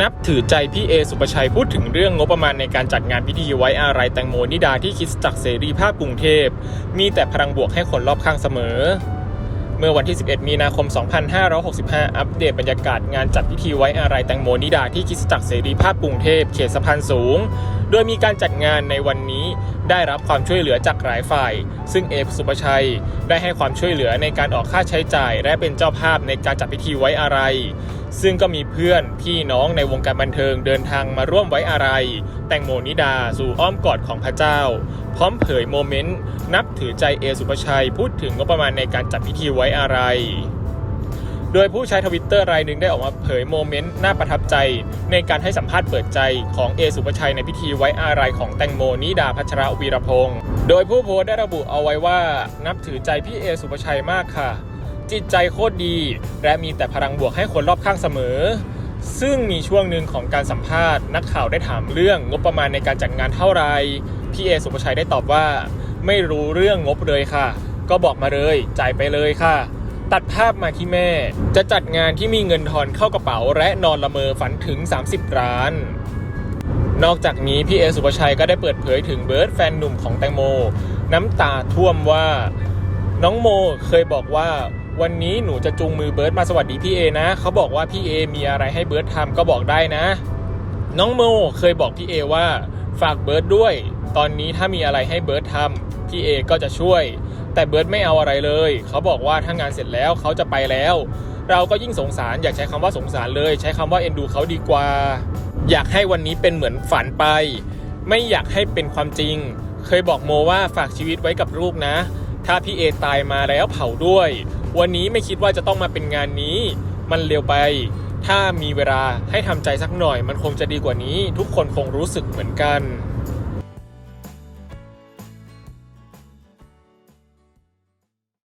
นับถือใจพี่เอสุปชัยพูดถึงเรื่องงบประมาณในการจัดงานพิธีไว้อาลัยแตงโมนิดาที่คิดจักเสรีภาพกรุงเทพ มีแต่พลังบวกให้คนรอบข้างเสมอ เมื่อวันที่ 11 มีนาคม 2565 อัปเดตบรรยากาศงานจัดพิธีไว้อาลัยแตงโมนิดาที่คิดจักเสรีภาพกรุงเทพเขตสะพานสูง โดยมีการจัดงานในวันนี้ ได้รับความช่วยเหลือจากหลายฝ่าย ซึ่งเอฟสุปชัย ได้ให้ความช่วยเหลือในการออกค่าใช้จ่าย และเป็นเจ้าภาพในการจัดพิธีไว้อาลัยซึ่งก็มีเพื่อนพี่น้องในวงการบันเทิงเดินทางมาร่วมไว้อาลัยแตงโมนิดาสู่อ้อมกอดของพระเจ้า พร้อมเผยโมเมนต์ นับถือใจเอสุปชัย พูดถึงงบประมาณในการจัดพิธีไว้อาลัย โดยผู้ใช้ทวิตเตอร์รายหนึ่งได้ออกมาเผยโมเมนต์น่าประทับใจ ในการให้สัมภาษณ์เปิดใจของเอสุปชัยในพิธีไว้อาลัยของแตงโมนิดาพัชระวีรพงศ์โดยผู้โพสต์ได้ระบุเอาไว้ว่า นับถือใจพี่เอสุปชัยมากค่ะ จิตใจโคตรดี และมีแต่พลังบวกให้คนรอบข้างเสมอ ซึ่งมีช่วงหนึ่งของการสัมภาษณ์ นักข่าวได้ถามเรื่องงบประมาณในการจัดงานเท่าไหร่พี่เอสุปชัยได้ตอบว่า ไม่รู้เรื่องงบเลยค่ะ ก็บอกมาเลยจ่ายไปเลยค่ะ ตัดภาพมาที่แม่ จะจัดงานที่มีเงินทอนเข้ากระเป๋า และนอนละเมอฝันถึง 30ล้าน นอกจากนี้พี่เอสุปชัยก็ได้เปิดเผยถึงเบิร์ดแฟนหนุ่มของแตงโม น้ำตาท่วมว่า น้องโมเคยบอกว่าวันนี้หนูจะจูงมือเบิร์ดมาสวัสดีพี่เอนะ เขาบอกว่าพี่เอมีอะไรให้เบิร์ดทำก็บอกได้นะ น้องโมเคยบอกพี่เอว่าฝากเบิร์ดด้วย ตอนนี้ถ้ามีอะไรให้เบิร์ดทำพี่เอก็จะช่วย แต่เบิร์ดไม่เอาอะไรเลย เขาบอกว่าถ้างานเสร็จแล้วเขาจะไปแล้ว เราก็ยิ่งสงสารอยากใช้คำว่าสงสารเลย ใช้คำว่าเอ็นดูเขาดีกว่า อยากให้วันนี้เป็นเหมือนฝันไป ไม่อยากให้เป็นความจริง เคยบอกโมว่าฝากชีวิตไว้กับลูกนะ ถ้าพี่เอตายมาแล้วเผาด้วย วันนี้ไม่คิดว่าจะต้องมาเป็นงานนี้ มันเร็วไป ถ้ามีเวลาให้ทำใจสักหน่อย มันคงจะดีกว่านี้ ทุกคนคงรู้สึกเหมือนกัน